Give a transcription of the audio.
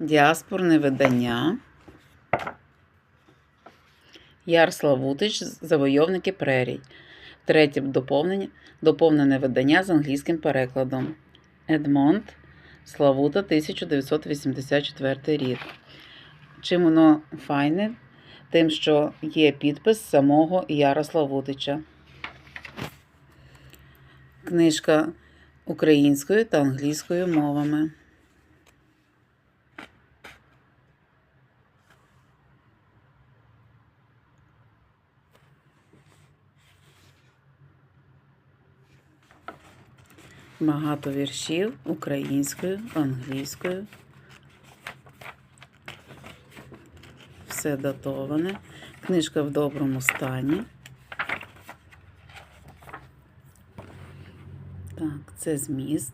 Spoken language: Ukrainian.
Діаспорне видання. Яр Славутич, Завойовники прерій. Третє доповнення, доповнене видання з англійським перекладом. Едмонд Славута, 1984 рік. Чим воно файне? Тим, що є підпис самого Яра Славутича. Книжка українською та англійською мовами. Багато віршів українською, англійською. Все датоване. Книжка в доброму стані. Так, це зміст.